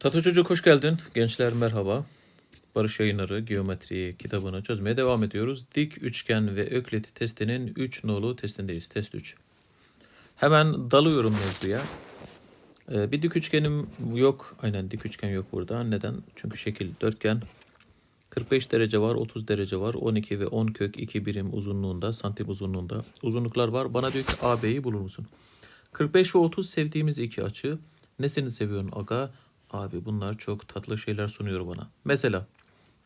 Tata Çocuk hoş geldin. Gençler merhaba. Barış Yayınları Geometri kitabını çözmeye devam ediyoruz. Dik üçgen ve ökliti testinin 3 nolu testindeyiz. Test 3. Hemen dalıyorum mevzuya. Ee, bir dik üçgenim yok. Aynen dik üçgen yok burada. Neden? Çünkü şekil dörtgen. 45 derece var, 30 derece var, 12 ve 10 kök 2 birim uzunluğunda, santim uzunluğunda uzunluklar var. Bana diyor ki AB'yi bulur musun? 45 ve 30 sevdiğimiz iki açı. Nesini seviyorsun aga? Abi bunlar çok tatlı şeyler sunuyor bana. Mesela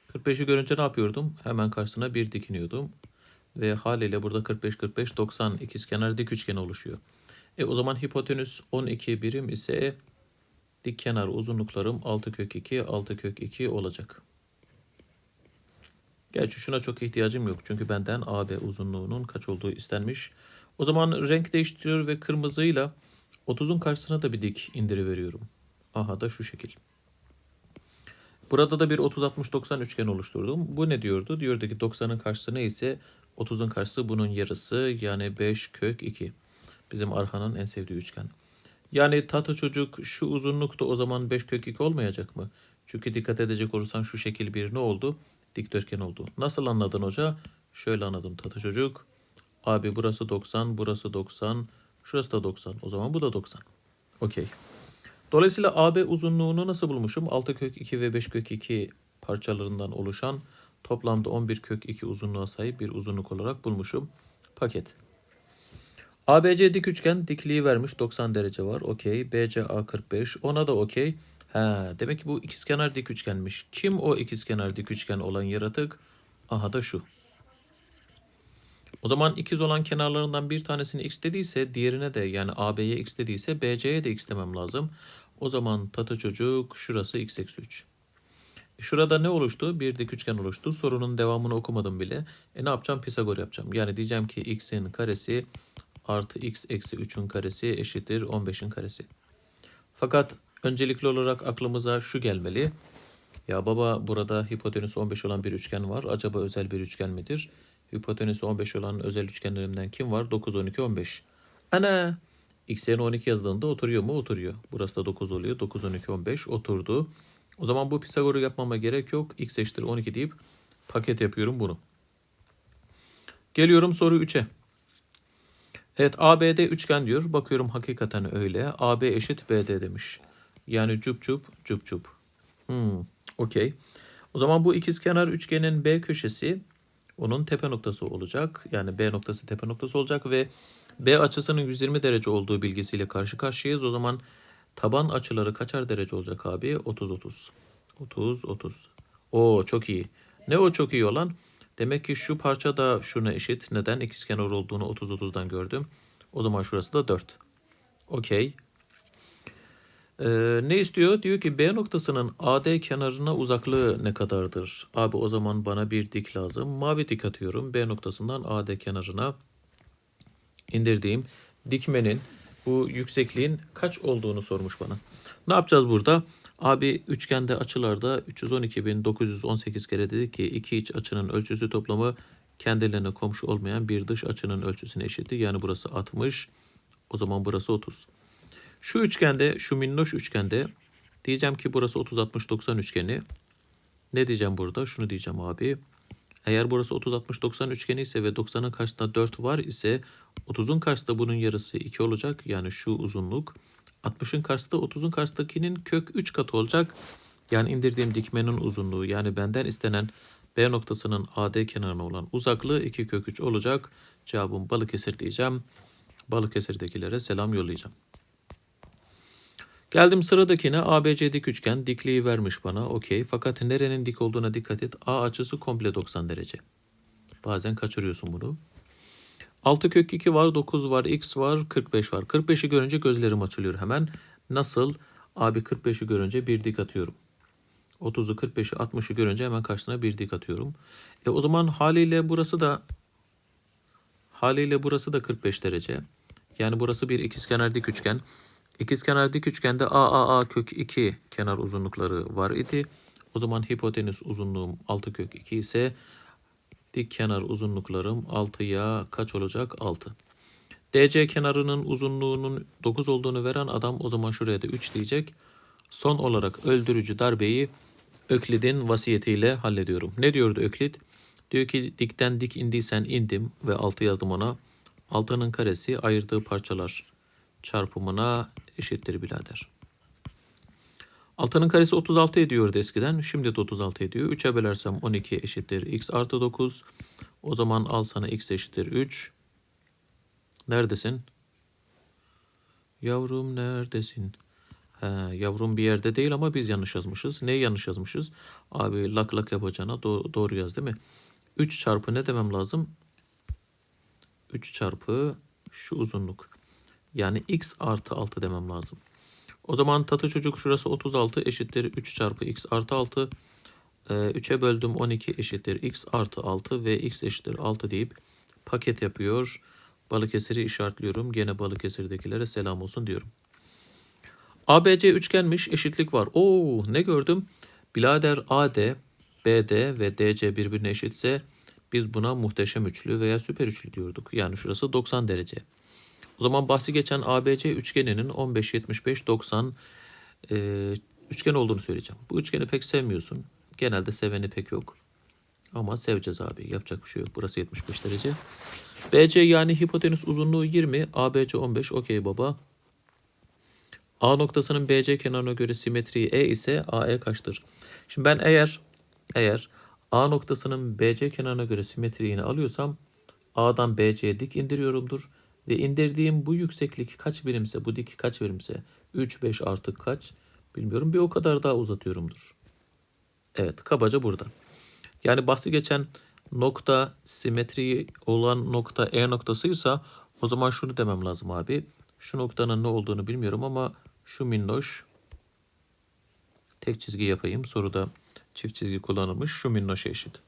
45'i görünce ne yapıyordum? Hemen karşısına bir dikiniyordum. Ve haliyle burada 45-45-90 ikizkenar dik üçgen oluşuyor. E o zaman hipotenüs 12 birim ise dik kenar uzunluklarım 6 kök 2, 6 kök 2 olacak. Gerçi şuna çok ihtiyacım yok. Çünkü benden AB uzunluğunun kaç olduğu istenmiş. O zaman renk değiştiriyor ve kırmızıyla 30'un karşısına da bir dik indiri veriyorum. Aha da şu şekil. Burada da bir 30-60-90 üçgen oluşturdum. Bu ne diyordu? Diyordu ki 90'ın karşısı neyse 30'un karşısı bunun yarısı yani 5 kök 2. Bizim Arhan'ın en sevdiği üçgen. Yani tatlı çocuk şu uzunlukta o zaman 5 kök 2 olmayacak mı? Çünkü dikkat edecek olursan şu şekil bir ne oldu? Dikdörtgen oldu. Nasıl anladın hoca? Şöyle anladım tatlı çocuk. Abi burası 90, burası 90, şurası da 90. O zaman bu da 90. Okey. Dolayısıyla AB uzunluğunu nasıl bulmuşum? 6 kök 2 ve 5 kök 2 parçalarından oluşan toplamda 11 kök 2 uzunluğa sahip bir uzunluk olarak bulmuşum. Paket. ABC dik üçgen dikliği vermiş 90 derece var. Okey. BCA 45. Ona da okey. Ha, demek ki bu ikizkenar dik üçgenmiş. Kim o ikizkenar dik üçgen olan yaratık? Aha da şu. O zaman ikiz olan kenarlarından bir tanesini x dediyse diğerine de yani AB'ye x dediyse BC'ye de x demem lazım. O zaman tatı çocuk şurası x eksi 3. E, Şurada ne oluştu? Bir dik üçgen oluştu. Sorunun devamını okumadım bile. E ne yapacağım? Pisagor yapacağım. Yani diyeceğim ki x'in karesi artı x eksi 3'ün karesi eşittir 15'in karesi. Fakat öncelikli olarak aklımıza şu gelmeli. Ya baba burada hipotenüsü 15 olan bir üçgen var. Acaba özel bir üçgen midir? Hipotenüsü 15 olan özel üçgenlerimden kim var? 9, 12, 15. Ana! X yerine 12 yazdığında oturuyor mu? Oturuyor. Burası da 9 oluyor. 9, 12, 15 oturdu. O zaman bu Pisagor'u yapmama gerek yok. X eşittir 12 deyip paket yapıyorum bunu. Geliyorum soru 3'e. Evet ABD üçgen diyor. Bakıyorum hakikaten öyle. AB eşit BD demiş. Yani cup cup cup cup. Hmm, okey. O zaman bu ikizkenar üçgenin B köşesi onun tepe noktası olacak. Yani B noktası tepe noktası olacak ve B açısının 120 derece olduğu bilgisiyle karşı karşıyayız. O zaman taban açıları kaçar derece olacak abi? 30 30. 30 30. Oo çok iyi. Ne o çok iyi olan? Demek ki şu parça da şuna eşit. Neden? İkizkenar olduğunu 30 30'dan gördüm. O zaman şurası da 4. Okey. Ee, ne istiyor? Diyor ki B noktasının AD kenarına uzaklığı ne kadardır? Abi o zaman bana bir dik lazım. Mavi dik atıyorum. B noktasından AD kenarına indirdiğim dikmenin bu yüksekliğin kaç olduğunu sormuş bana. Ne yapacağız burada? Abi üçgende açılarda 312.918 kere dedik ki iki iç açının ölçüsü toplamı kendilerine komşu olmayan bir dış açının ölçüsüne eşitti. Yani burası 60. O zaman burası 30. Şu üçgende, şu minnoş üçgende diyeceğim ki burası 30 60 90 üçgeni. Ne diyeceğim burada? Şunu diyeceğim abi. Eğer burası 30 60 90 üçgeni ise ve 90'ın karşısında 4 var ise 30'un karşısında bunun yarısı 2 olacak. Yani şu uzunluk. 60'ın karşısında 30'un karşısındakinin kök 3 katı olacak. Yani indirdiğim dikmenin uzunluğu yani benden istenen B noktasının AD kenarına olan uzaklığı 2 kök 3 olacak. Cevabım Balıkesir diyeceğim. Balıkesir'dekilere selam yollayacağım. Geldim sıradakine ABC dik üçgen dikliği vermiş bana. Okey. Fakat nerenin dik olduğuna dikkat et. A açısı komple 90 derece. Bazen kaçırıyorsun bunu. 6 kök 2 var, 9 var, x var, 45 var. 45'i görünce gözlerim açılıyor hemen. Nasıl? Abi 45'i görünce bir dik atıyorum. 30'u, 45'i, 60'ı görünce hemen karşısına bir dik atıyorum. E o zaman haliyle burası da haliyle burası da 45 derece. Yani burası bir ikizkenar dik üçgen. İkizkenar dik üçgende AAA kök 2 kenar uzunlukları var idi. O zaman hipotenüs uzunluğum 6 kök 2 ise dik kenar uzunluklarım 6'ya kaç olacak? 6. DC kenarının uzunluğunun 9 olduğunu veren adam o zaman şuraya da 3 diyecek. Son olarak öldürücü darbeyi Öklid'in vasiyetiyle hallediyorum. Ne diyordu Öklid? Diyor ki dikten dik indiysen indim ve altı yazdım ona. Altının karesi ayırdığı parçalar çarpımına eşittir birader. Altının karesi 36 ediyordu eskiden. Şimdi de 36 ediyor. 3'e bölersem 12 eşittir x artı 9. O zaman al sana x eşittir 3. Neredesin? Yavrum neredesin? He, yavrum bir yerde değil ama biz yanlış yazmışız. Neyi yanlış yazmışız? Abi lak lak yapacağına do- doğru yaz değil mi? 3 çarpı ne demem lazım? 3 çarpı şu uzunluk. Yani x artı 6 demem lazım. O zaman tatı çocuk şurası 36 eşittir 3 çarpı x artı 6. Ee, 3'e böldüm 12 eşittir x artı 6 ve x eşittir 6 deyip paket yapıyor. Balıkesir'i işaretliyorum. Gene Balıkesir'dekilere selam olsun diyorum. ABC üçgenmiş eşitlik var. Oo ne gördüm? Bilader AD, BD ve DC birbirine eşitse biz buna muhteşem üçlü veya süper üçlü diyorduk. Yani şurası 90 derece. O zaman bahsi geçen ABC üçgeninin 15, 75, 90 e, üçgen olduğunu söyleyeceğim. Bu üçgeni pek sevmiyorsun. Genelde seveni pek yok. Ama seveceğiz abi. Yapacak bir şey yok. Burası 75 derece. BC yani hipotenüs uzunluğu 20. ABC 15. Okey baba. A noktasının BC kenarına göre simetriği E ise AE kaçtır? Şimdi ben eğer eğer A noktasının BC kenarına göre simetriğini alıyorsam A'dan BC'ye dik indiriyorumdur. Ve indirdiğim bu yükseklik kaç birimse, bu dik kaç birimse 3, 5 artık kaç bilmiyorum. Bir o kadar daha uzatıyorumdur. Evet kabaca burada. Yani bahsi geçen nokta simetri olan nokta E noktasıysa o zaman şunu demem lazım abi. Şu noktanın ne olduğunu bilmiyorum ama şu minnoş tek çizgi yapayım. Soruda çift çizgi kullanılmış. Şu minnoşa eşit.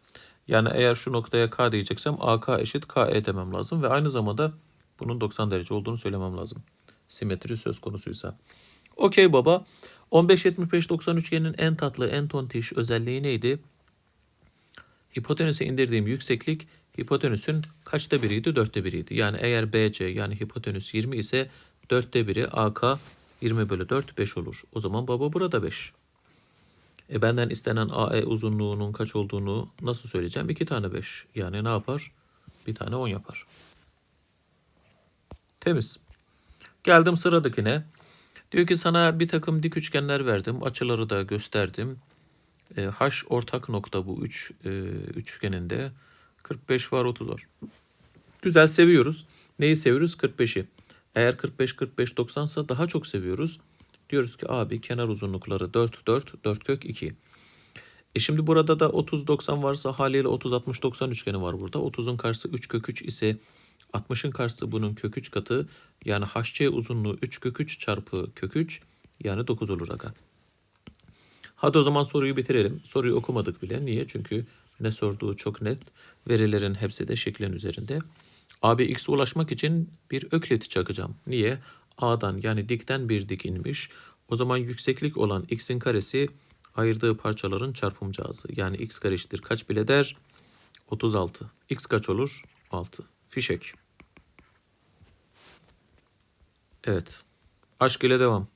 Yani eğer şu noktaya K diyeceksem AK eşit KE demem lazım ve aynı zamanda bunun 90 derece olduğunu söylemem lazım. Simetri söz konusuysa. Okey baba. 15-75-90 üçgenin en tatlı, en tontiş özelliği neydi? Hipotenüse indirdiğim yükseklik hipotenüsün kaçta biriydi? Dörtte biriydi. Yani eğer BC yani hipotenüs 20 ise dörtte biri AK 20 bölü 4 5 olur. O zaman baba burada 5. E benden istenen AE uzunluğunun kaç olduğunu nasıl söyleyeceğim? 2 tane 5. Yani ne yapar? Bir tane 10 yapar. Temiz. Geldim sıradakine. Diyor ki sana bir takım dik üçgenler verdim. Açıları da gösterdim. E, H ortak nokta bu üç e, üçgeninde. 45 var 30 var. Güzel seviyoruz. Neyi seviyoruz? 45'i. Eğer 45 45 90 ise daha çok seviyoruz. Diyoruz ki abi kenar uzunlukları 4 4 4 kök 2. E şimdi burada da 30 90 varsa haliyle 30 60 90 üçgeni var burada. 30'un karşısı 3 kök 3 ise 60'ın karşısı bunun kök 3 katı. Yani HC uzunluğu 3 kök 3 çarpı kök 3 yani 9 olur aga. Hadi o zaman soruyu bitirelim. Soruyu okumadık bile. Niye? Çünkü ne sorduğu çok net. Verilerin hepsi de şeklin üzerinde. Abi x'e ulaşmak için bir ökleti çakacağım. Niye? A'dan yani dikten bir dik inmiş. O zaman yükseklik olan x'in karesi ayırdığı parçaların çarpımcağızı. Yani x kare eşittir kaç bile der? 36. x kaç olur? 6. Fişek. Evet. Aşk ile devam.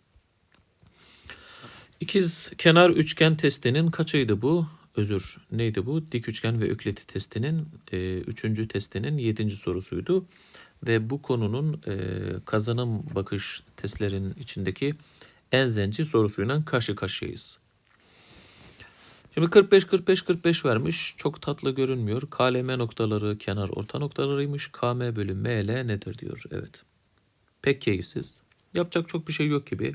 İkiz kenar üçgen testinin kaçıydı bu? Özür neydi bu? Dik üçgen ve ökleti testinin e, üçüncü testinin yedinci sorusuydu. Ve bu konunun e, kazanım bakış testlerin içindeki en zenci sorusuyla karşı karşıyayız. Şimdi 45 45 45 vermiş. Çok tatlı görünmüyor. KLM noktaları kenar orta noktalarıymış. KM bölü ML nedir diyor. Evet. Pek keyifsiz. Yapacak çok bir şey yok gibi.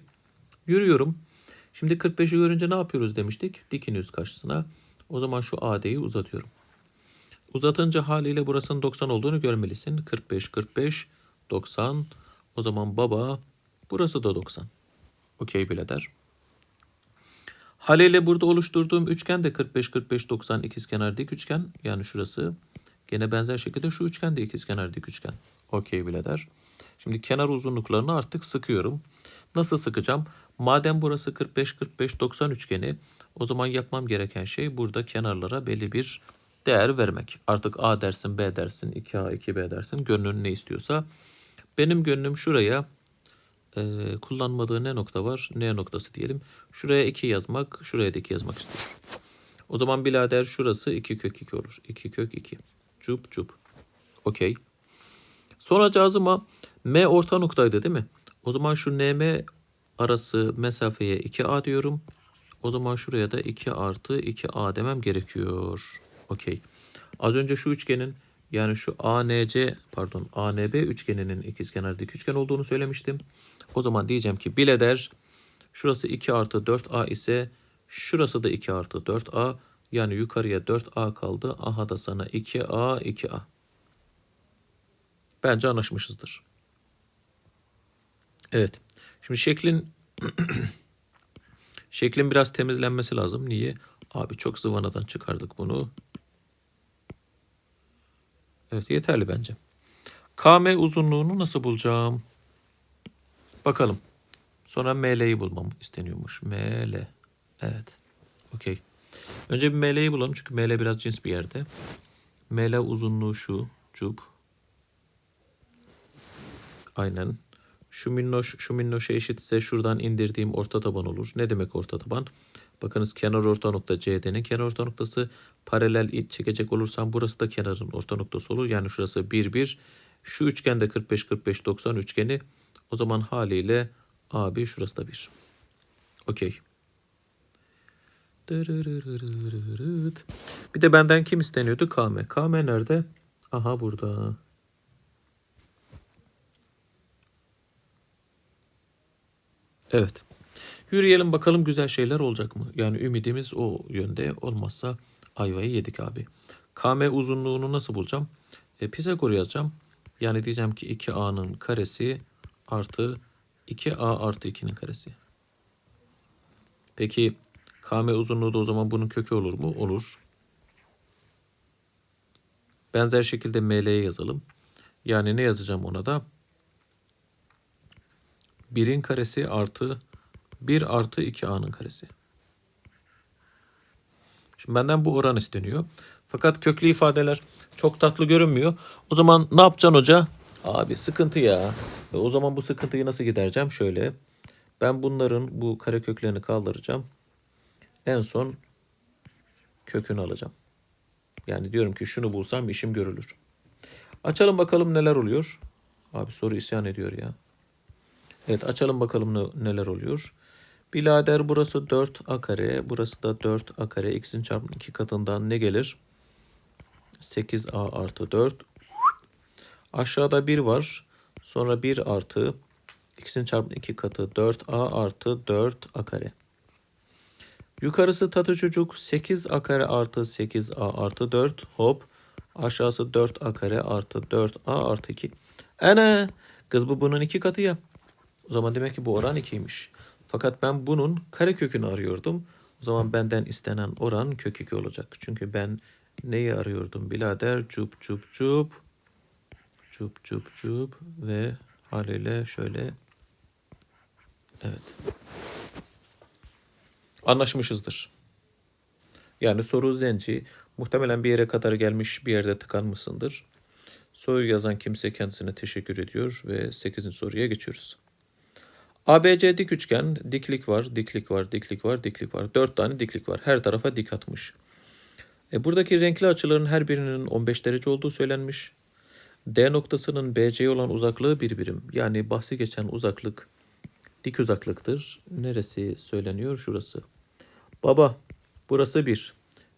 Yürüyorum. Şimdi 45'i görünce ne yapıyoruz demiştik? Dikin yüz karşısına. O zaman şu AD'yi uzatıyorum. Uzatınca haliyle burasının 90 olduğunu görmelisin. 45 45 90. O zaman baba burası da 90. Okey birader. Haliyle burada oluşturduğum üçgen de 45 45 90 ikizkenar dik üçgen. Yani şurası. Gene benzer şekilde şu üçgen de ikizkenar dik üçgen. Okey birader. Şimdi kenar uzunluklarını artık sıkıyorum. Nasıl sıkacağım? Madem burası 45 45 90 üçgeni, o zaman yapmam gereken şey burada kenarlara belli bir değer vermek. Artık A dersin, B dersin, 2A, 2B dersin. Gönlün ne istiyorsa. Benim gönlüm şuraya e, kullanmadığı ne nokta var? N noktası diyelim. Şuraya 2 yazmak, şuraya da 2 yazmak istiyor. O zaman birader şurası 2 kök 2 olur. 2 kök 2. Cup cup. Okey. Sonra cazıma M orta noktaydı değil mi? O zaman şu NM arası mesafeye 2A diyorum. O zaman şuraya da 2 artı 2A demem gerekiyor. Okey. Az önce şu üçgenin yani şu ANC pardon ANB üçgeninin ikizkenar dik üçgen olduğunu söylemiştim. O zaman diyeceğim ki bileder şurası 2 artı 4A ise şurası da 2 artı 4A yani yukarıya 4A kaldı. Aha da sana 2A 2A. Bence anlaşmışızdır. Evet. Şimdi şeklin şeklin biraz temizlenmesi lazım. Niye? Abi çok zıvanadan çıkardık bunu. Evet yeterli bence. KM uzunluğunu nasıl bulacağım? Bakalım. Sonra ML'yi bulmam isteniyormuş. ML. Evet. Okey. Önce bir ML'yi bulalım çünkü ML biraz cins bir yerde. ML uzunluğu şu. Cub. Aynen. Şu minnoş, şu minnoşa eşitse şuradan indirdiğim orta taban olur. Ne demek orta taban? Bakınız kenar orta nokta CD'nin kenar orta noktası paralel it çekecek olursam burası da kenarın orta noktası olur. Yani şurası 1 1. Şu üçgende 45 45 90 üçgeni. O zaman haliyle AB şurası da 1. Okey. Bir de benden kim isteniyordu? KM. KM nerede? Aha burada. Evet. Yürüyelim bakalım güzel şeyler olacak mı? Yani ümidimiz o yönde olmazsa ayvayı yedik abi. KM uzunluğunu nasıl bulacağım? E, Pisagor yazacağım. Yani diyeceğim ki 2A'nın karesi artı 2A artı 2'nin karesi. Peki KM uzunluğu da o zaman bunun kökü olur mu? Olur. Benzer şekilde ML'ye yazalım. Yani ne yazacağım ona da? 1'in karesi artı 1 artı 2a'nın karesi. Şimdi benden bu oran isteniyor. Fakat köklü ifadeler çok tatlı görünmüyor. O zaman ne yapacaksın hoca? Abi sıkıntı ya. E o zaman bu sıkıntıyı nasıl gidereceğim? Şöyle. Ben bunların bu kare köklerini kaldıracağım. En son kökünü alacağım. Yani diyorum ki şunu bulsam işim görülür. Açalım bakalım neler oluyor. Abi soru isyan ediyor ya. Evet açalım bakalım ne- neler oluyor. Bilader burası 4a kare. Burası da 4a kare. X'in çarpımı 2 katından ne gelir? 8a artı 4. Aşağıda 1 var. Sonra 1 artı x'in çarpımı 2 katı 4a artı 4a kare. Yukarısı tatı çocuk 8a kare artı 8a artı 4 hop. Aşağısı 4a kare artı 4a artı 2. Ana kız bu bunun iki katı ya. O zaman demek ki bu oran 2'ymiş. Fakat ben bunun karekökünü arıyordum. O zaman benden istenen oran kök 2 olacak. Çünkü ben neyi arıyordum birader? Cup cup cup. Cup cup cup. Ve haliyle şöyle. Evet. Anlaşmışızdır. Yani soru zenci. Muhtemelen bir yere kadar gelmiş bir yerde tıkanmışsındır. Soruyu yazan kimse kendisine teşekkür ediyor ve 8. soruya geçiyoruz. ABC dik üçgen, diklik var, diklik var, diklik var, diklik var. 4 tane diklik var. Her tarafa dik atmış. E buradaki renkli açıların her birinin 15 derece olduğu söylenmiş. D noktasının BC'ye olan uzaklığı bir birim. Yani bahsi geçen uzaklık dik uzaklıktır. Neresi söyleniyor? Şurası. Baba, burası 1.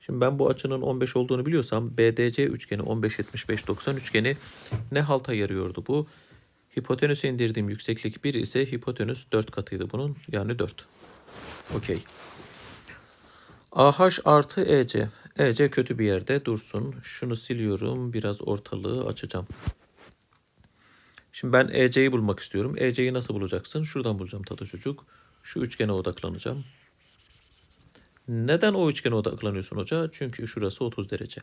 Şimdi ben bu açının 15 olduğunu biliyorsam BDC üçgeni 15 75 90 üçgeni ne halta yarıyordu bu? Hipotenüse indirdiğim yükseklik 1 ise hipotenüs 4 katıydı bunun. Yani 4. Okey. AH artı EC. EC kötü bir yerde dursun. Şunu siliyorum. Biraz ortalığı açacağım. Şimdi ben EC'yi bulmak istiyorum. EC'yi nasıl bulacaksın? Şuradan bulacağım tatlı çocuk. Şu üçgene odaklanacağım. Neden o üçgene odaklanıyorsun hoca? Çünkü şurası 30 derece.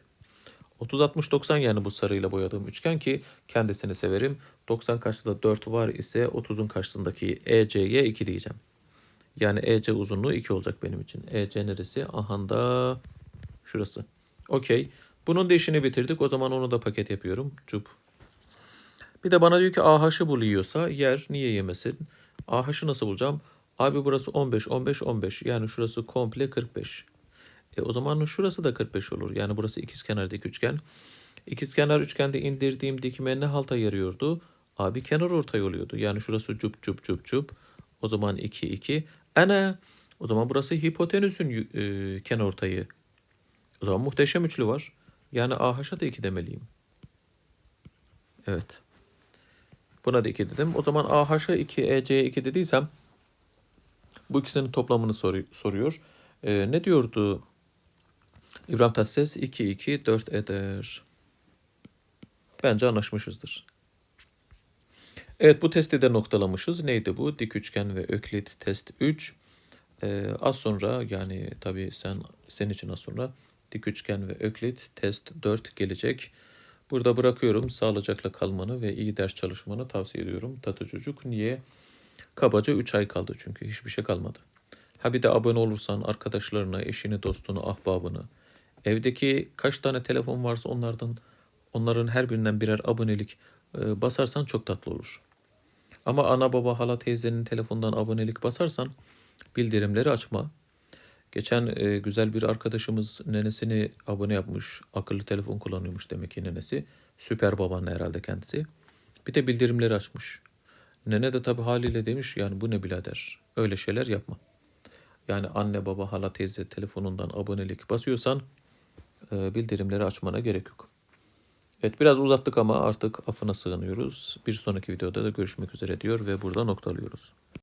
30 60 90 yani bu sarıyla boyadığım üçgen ki kendisini severim. 90 karşısında 4 var ise 30'un karşısındaki EC'ye 2 diyeceğim. Yani EC uzunluğu 2 olacak benim için. EC neresi? Aha da şurası. Okey. Bunun da işini bitirdik. O zaman onu da paket yapıyorum. Cup. Bir de bana diyor ki AH'ı buluyorsa yer. Niye yemesin? AH'ı nasıl bulacağım? Abi burası 15, 15, 15. Yani şurası komple 45. E o zaman şurası da 45 olur. Yani burası ikizkenar dik üçgen. İkizkenar üçgende indirdiğim dikme ne halta yarıyordu? Abi kenar ortay oluyordu. Yani şurası cup cup cup cup. O zaman 2 2. Ana. O zaman burası hipotenüsün e, kenar ortayı. O zaman muhteşem üçlü var. Yani AH'a da 2 demeliyim. Evet. Buna da 2 dedim. O zaman AH'a 2, EC'ye 2 dediysem bu ikisinin toplamını soru- soruyor. Ee, ne diyordu İbrahim Tatlıses? 2, 2, 4 eder. Bence anlaşmışızdır. Evet bu testi de noktalamışız. Neydi bu? Dik üçgen ve öklit test 3. Ee, az sonra yani tabii sen senin için az sonra dik üçgen ve öklit test 4 gelecek. Burada bırakıyorum. Sağlıcakla kalmanı ve iyi ders çalışmanı tavsiye ediyorum. Tatı çocuk. Niye? Kabaca 3 ay kaldı çünkü hiçbir şey kalmadı. Ha bir de abone olursan arkadaşlarına, eşini, dostunu, ahbabını, evdeki kaç tane telefon varsa onlardan onların her birinden birer abonelik e, basarsan çok tatlı olur. Ama ana baba hala teyzenin telefondan abonelik basarsan bildirimleri açma. Geçen e, güzel bir arkadaşımız nenesini abone yapmış. Akıllı telefon kullanıyormuş demek ki nenesi. Süper baban herhalde kendisi. Bir de bildirimleri açmış. Nene de tabii haliyle demiş yani bu ne birader. Öyle şeyler yapma. Yani anne baba hala teyze telefonundan abonelik basıyorsan bildirimleri açmana gerek yok. Evet biraz uzattık ama artık affına sığınıyoruz. Bir sonraki videoda da görüşmek üzere diyor ve burada noktalıyoruz.